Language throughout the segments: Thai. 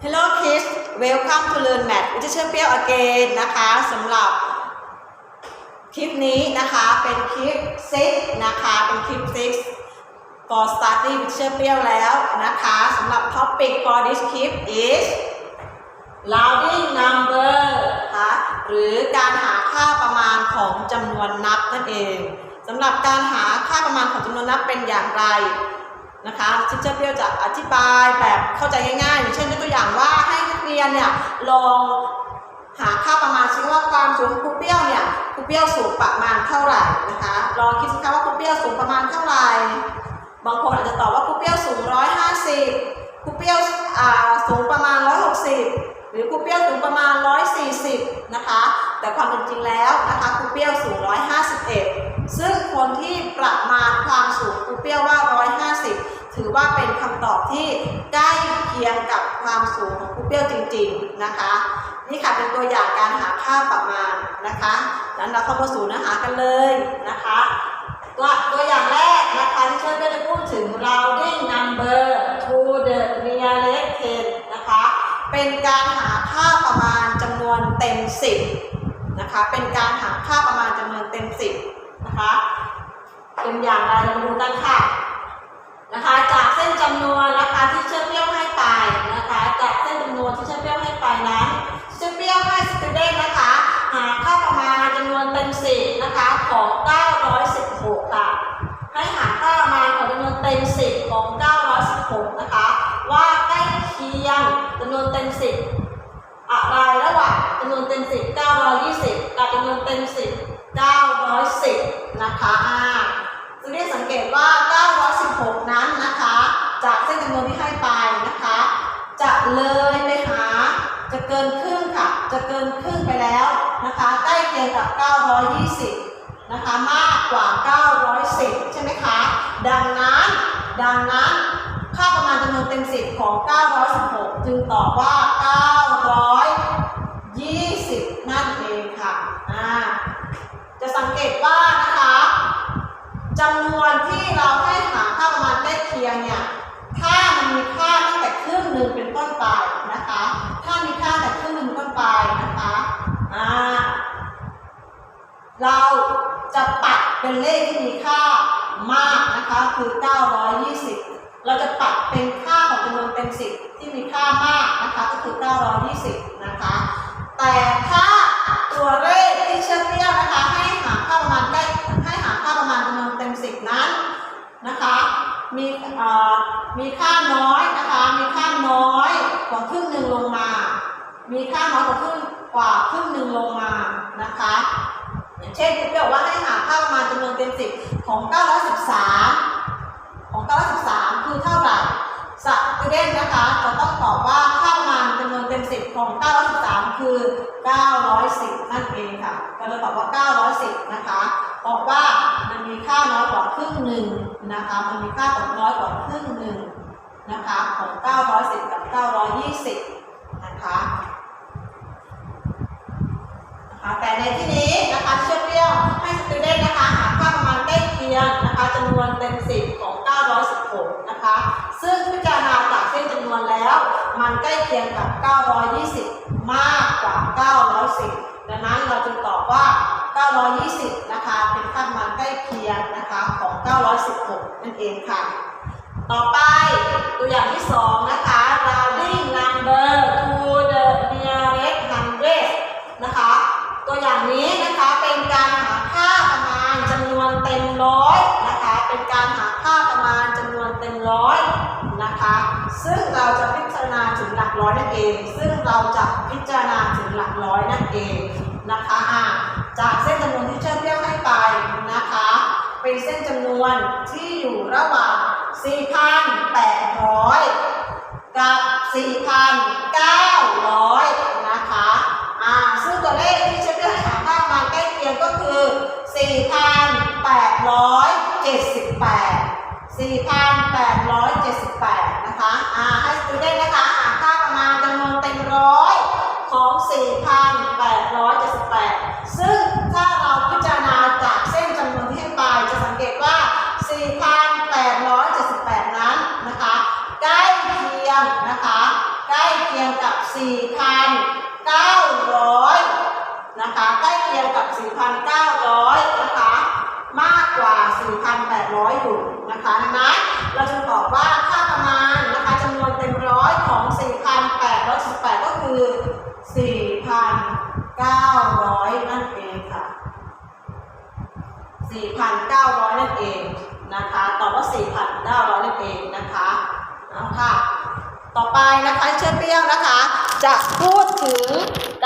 Hello kids welcome to learn math วิทยาเชื่อเปรี้ยว again นะคะสำหรับคลิปนี้นะคะเป็นคลิป 6 นะคะ เป็นคลิป 6 for study วิทยาเชื่อเปรี้ยวแล้วนะคะสำหรับ topic for this clip is rounding number นะคะหรือการหาค่าประมาณของจำนวนนับนั่นเองสำหรับการหาค่าประมาณของจำนวนนับเป็นอย่างไร นะคะทิเชอร์เปี้ยวจะอธิบายแบบเข้าใจง่ายๆอย่างเช่นยกตัวอย่างว่าให้นักเรียนเนี่ยลองหาค่าประมาณซิว่าความสูงของครูเปี้ยวเนี่ยครูเปี้ยวสูงประมาณเท่าไหร่นะคะลองคิดสิคะว่าครูเปี้ยวสูงประมาณเท่าไหร่ บางคนอาจจะตอบว่าครูเปี้ยวสูง150ครูเปี้ยวอ่าสูงประมาณ160หรือครูเปี้ยวสูงประมาณ140นะคะแต่ความเป็นจริงแล้วนะคะครูเปี้ยวสูง151 ซึ่งคนที่ประมาณความสูงครูเปี้ยวว่า 150 ถือว่าเป็นคำตอบที่ใกล้เคียงกับความสูงของครูเปี้ยวจริง ๆ นะคะ นี่ค่ะเป็นตัวอย่างการหาค่าประมาณนะคะนั้นเราเข้ามาสู่เนื้อหากันเลยนะคะตัวตัวอย่างแรกนะคะที่เชิญก็จะพูดถึง rounding number to the nearest ten นะคะ เป็นการหาค่าประมาณจำนวนเต็ม 10นะคะ เป็นการหาค่าประมาณจำนวนเต็ม 10 นะคะ เป็นอย่างไรเรามาดูกันค่ะ นะคะ จากเส้นจำนวนนะคะที่เชื่อเปรี้ยวให้ไปนะคะ จากเส้นจำนวนที่เชื่อเปรี้ยวให้ไปนั้นเชื่อเปรี้ยวให้สตูเดนนะคะ หาค่าประมาณจำนวนเต็มสิบนะคะของ 916 ค่ะ ให้หาค่าประมาณของจำนวนเต็มสิบของ 916 นะคะ ว่าใกล้เคียงจำนวนเต็มสิบอะไรระหว่างจำนวนเต็มสิบ920 กับจำนวนเต็มสิบ 910 นะคะอ่าจะได้สังเกตว่า 916 นั้นนะคะ จากเส้นจำนวนที่ให้ไปนะคะ จะเลยไปหา จะเกินครึ่งค่ะ จะเกินครึ่งไปแล้วนะคะ ใกล้เคียงกับ 920 นะคะ มากกว่า 910 ใช่ไหมคะ ดังนั้น ดังนั้นค่าประมาณจำนวนเต็ม 10 ของ 916 จึงตอบว่า 920 นั่นเองค่ะ อ่า จะ สังเกตว่านะคะจำนวนที่เราให้หาค่าประมาณใกล้เคียงเนี่ยถ้ามันมีค่าตั้งแต่ครึ่งหนึ่งเป็นต้นไปนะคะ ถ้ามีค่าแต่ครึ่งหนึ่งเป็นต้นไปนะคะอ่าเราจะปัดเป็นเลขที่มีค่ามากนะคะคือ 920 เราจะปัดเป็นค่าของจำนวนเต็มสิบที่มีค่ามากนะคะก็คือ 920 นะคะ แต่ถ้าตัวเลขที่เชื่อเทียวนะคะ ห้หาค่าประมาณใกล้ให้หาค่าประมาณจำนวนเต็มสิบนั้นนะคะมีมีค่าน้อยนะคะมีค่าน้อยกว่าครึ่งหนึ่งลงมา มีค่าน้อยกว่าครึ่งกว่าครึ่งหนึ่งลงมานะคะอย่างเช่นคุณเปรี้ยวบอกว่าให้หาค่าประมาณจำนวนเต็มสิบของ 913 ของ 913 คือเท่าไหร่สตูเดนนะคะจะต้องตอบว่าค่าประมาณ เต็ม10ของ 913 คือ 910 นั่นเองค่ะ ก็จะตอบว่า 910 นะคะเพราะว่ามันมีค่าน้อยกว่าครึ่งหนึ่งนะคะ มันมีค่าตกน้อยกว่าครึ่งหนึ่งนะคะของ 910 กับ 920 นะคะนะคะแต่ในที่นี้นะคะเชื่อเรียวให้สตูเดนนะคะหาค่าประมาณใกล้เคียงนะคะจำนวนเต็มสิบของ 916 นะคะ ซึ่งพิจา มันใกล้เคียงกับ 920 มากกว่า 910 ดังนั้นเราจึงตอบว่า 920 นะคะ เป็นค่ามาณใกล้เคียงนะคะของ 916 นั่นเองค่ะ ต่อไปตัวอย่างที่ 2 นะคะ rounding number to the nearest hundred นะคะ ตัวอย่างนี้นะคะเป็นการหาค่าประมาณจำนวนเต็มร้อยนะคะ เป็นการหาค่าประมาณจำนวนเต็มร้อยนะคะ ซึ่งเราจะพิจารณาถึงหลักร้อยนั่นเอง ซึ่งเราจะพิจารณาถึงหลักร้อยนั่นเองนะคะอะจากเส้นจำนวนที่เชื่อเทียบให้ไปนะคะ เป็นเส้นจำนวนที่อยู่ระหว่าง 4,800 กับ 4,900 นะคะอ่าซึ่งตัวเลขที่ฉันเลือกให้หาค่ามาใกล้เคียงก็คือ 4,878 4,878 นะคะอ่าให้สตูเดนนะคะหาค่าประมาณจำนวนเต็มร้อยของ 4,878 ซึ่งถ้าเราพิจารณาจากเส้นจำนวนที่ให้ไปจะสังเกตว่า 4,878 นั้นนะคะใกล้เคียงนะคะใกล้เคียงกับ 4,900 นะคะใกล้เคียงกับ 4,900 นะคะมากกว่า 4,800 อยู่นะคะนั้นเราจะ 4,900 นั่นเองค่ะ 4,900 นั่นเองนะคะตอบว่า 4,900 นั่นเองนะคะเอาค่ะ ต่อไปนะคะเชื่อเปรี้ยวนะคะ จะพูดถึง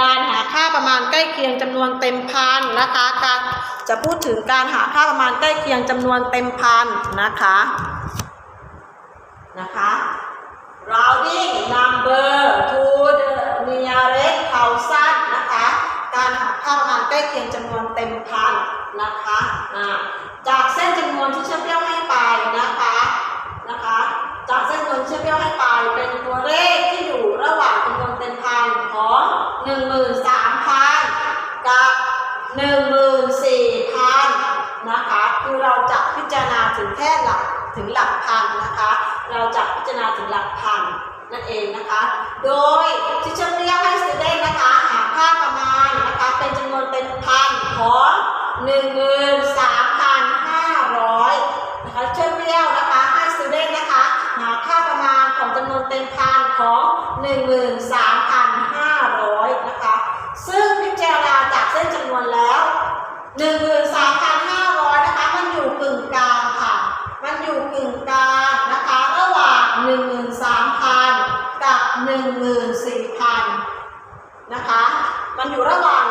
การหาค่าประมาณใกล้เคียงจำนวนเต็มพันนะคะการจะพูดถึงการหาค่าประมาณใกล้เคียงจำนวนเต็มพันนะคะนะคะ rounding number to าประมาณใกล้เคียงจำนวนเต็มพันนะคะจากเส้นจำนวนที่เชื่อเปี้ยวให้ไปนะคะนะคะ จากเส้นจำนวนเชื่อเปี้ยวให้ไปเป็นตัวเลขที่อยู่ระหว่างจำนวนเต็มพันของ13,000กับ 14,000นะคะคือเราจะพิจารณาถึงแค่หลักถึงหลักพันนะคะ เราจะพิจารณาถึงหลักพันนั่นเองนะคะ โดยที่ฉันเรียกให้สตูเดนนะคะหาค่าประมาณนะคะ เป็นจำนวนเต็มพันของ13,500นะคะเชื่อเรียวนะคะให้สตูเดนนะคะ หาค่าประมาณของจำนวนเต็มพันของ13,500นห้าร้อยนะคะ ซึ่งพิจารณาจากเส้นจำนวนแล้ว13,500นห้าร้อยนะคะ มันอยู่กึ่งกลางค่ะ มันอยู่กึ่งกลางนะคะ ระหว่าง13,000กับ14,000นะคะ มันอยู่ระหว่าง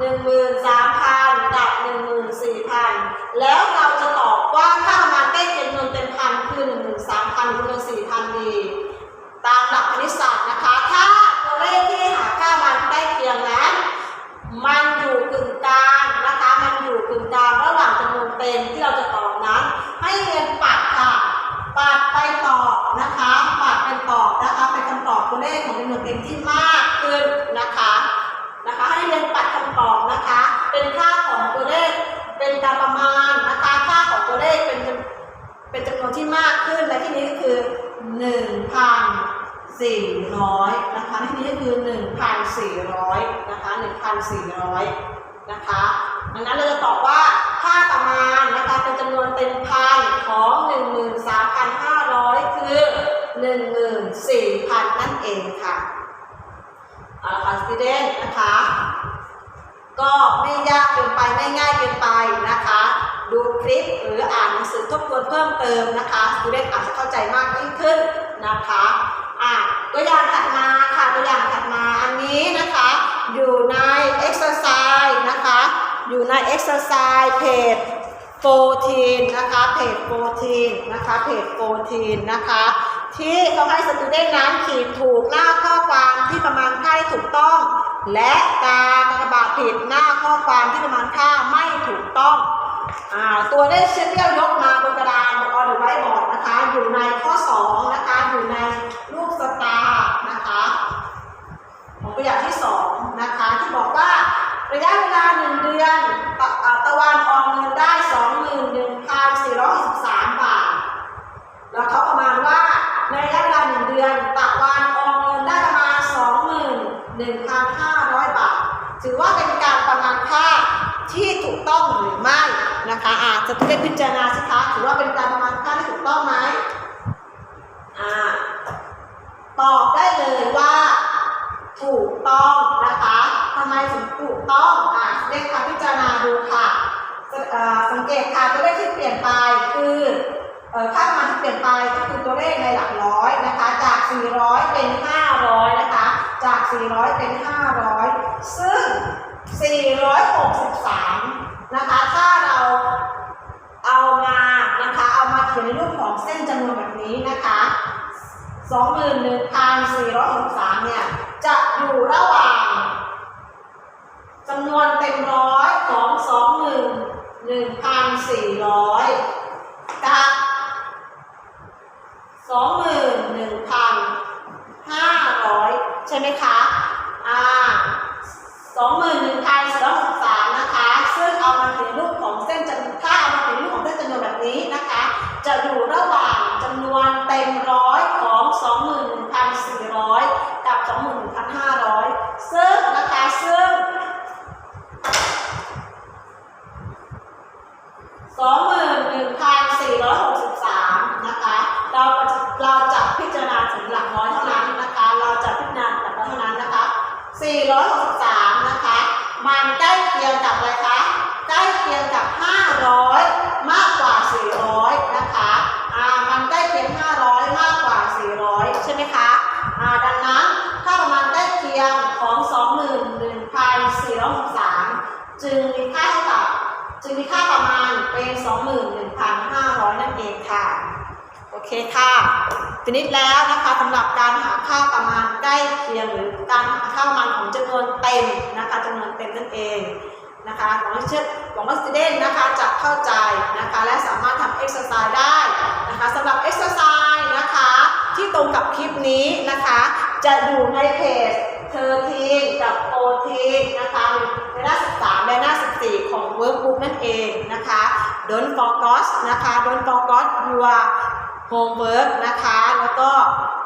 13,000กับ14,000แล้วเราจะตอบว่าค่าประมาณใกล้เคียงจำนวนเต็มพันคือ13,000หรือ14,000ดีตามหลักคณิตศาสตร์นะคะ ถ้าตัวเลขที่หาค่ามันใกล้เคียงนั้น มันอยู่กึ่งกลางนะคะ มันอยู่กึ่งกลางระหว่างจำนวนเต็มที่เราจะตอบนั้น ให้เรียน ขึ้น และที่นี้ก็คือ1,400นะคะที่นี้ก็คือ1,400นะคะ1,400นะคะดังนั้นเราจะตอบว่าค่าประมาณนะคะเป็นจำนวนเต็มพันของ13,500คือ14,000นั่นเองค่ะเอาละค่ะ student นะคะ ก็ไม่ยากเกินไปไม่ง่ายเกินไปนะคะ คลิป หรืออ่านหนังสือทบทวนเพิ่มเติมนะคะสตูเดนอาจจะเข้าใจมากยิ่งขึ้นนะคะอะตัวอย่างถัดมาค่ะตัวอย่างถัดมาอันนี้นะคะ อยู่ใน exercise นะคะ อยู่ใน exercise เพจ14นะคะเพจ14นะคะเพจ14นะคะ ที่เขาให้สตูเดนนั้นขีดถูกหน้าข้อความที่ประมาณค่าที่ถูกต้อง และกากระบาดผิดหน้าข้อความที่ประมาณค่าไม่ถูกต้อง ตัวเลขเช่เดียวยกมาบนกระดานบนหรือไว้บอร์ดนะคะ อยู่ในข้อ 2 นะคะ อยู่ในรูปสตาร์นะคะของตัวอย่างที่ 2 นะคะ ที่บอกว่าระยะเวลา 1 เดือนตะอ่าตะวันออกเงินได้ 21,463 บาท แล้วเขาประมาณว่าในระยะเวลา 1 เดือนตะวันออกเงินได้ประมาณ 21,500 บาท ถือว่าเป็นการประมาณค่าที่ถูกต้องหรือไม่ นะคะอาจจะต้องได้พิจารณาสิคะถือว่าเป็นการประมาณค่าที่ถูกต้องไหมอ่าตอบได้เลยว่า ถูกต้องนะคะทำไมถึงถูกต้องอะเลขค่ะพิจารณาดูค่ะส,สังเกตค่ะตัวเลขที่เปลี่ยนไปคือเอ่อค่าประมาณที่เปลี่ยนไปก็คือตัวเลขในหลักร้อยนะคะจาก 400 เป็น 500 นะคะ จาก 400 เป็น 500 ซึ่ง 463 นะคะ ถ้าเราเอามานะคะ เอามาเขียนในรูปของเส้นจำนวนแบบนี้นะคะ21,463เนี่ย จะอยู่ระหว่างจำนวนเต็มร้อยของ 21,400 กับ 21,500 ใช่ไหมคะ อ่า 21,463นะคะ ซึ่งเอามาถึงรูปของเส้นจำถ้าเอามาถึงรูปของเส้นจำนวนแบบนี้นะคะ จะอยู่ระหว่างจำนวนเต็มร้อยของ 21,400 กับ 21,500 463 นะคะ มันใกล้เคียงกับอะไรคะ ใกล้เคียงกับ 500 มากกว่า 400 นะคะ อ่า มันใกล้เคียง 500 มากกว่า 400 ใช่ไหมคะ อ่า ดังนั้นถ้าประมาณใกล้เคียงของ 21,463 จึงมีค่าเท่ากับ จึงมีค่าประมาณเป็น 21,500 นั่นเองค่ะ โอเคค่ะทีนี้แล้วนะคะสำหรับการหาค่าประมาณใกล้เคียงหรือการหาค่าประมาณของจำนวนเต็มนะคะจำนวนเต็มนั่นเอง นะคะหวังว่าเชื่อหวังว่าสตูเดนนะคะจะเข้าใจนะคะและสามารถทำเอ็กซ์ไซส์ได้นะคะสำหรับเอ็กซ์ไซส์นะคะที่ตรงกับคลิปนี้นะคะจะอยู่ในเพจเทอร์ทีนกับโปรทีนนะคะในหน้า 13 และหน้า 14 ของ Workbook นั่นเองนะคะ Don't forget นะคะ Don't forget your homework นะคะ แล้วก็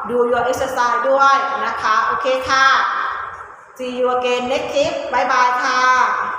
ดู your exercise ด้วยนะคะ โอเคค่ะ see you again next clip บายบายค่ะ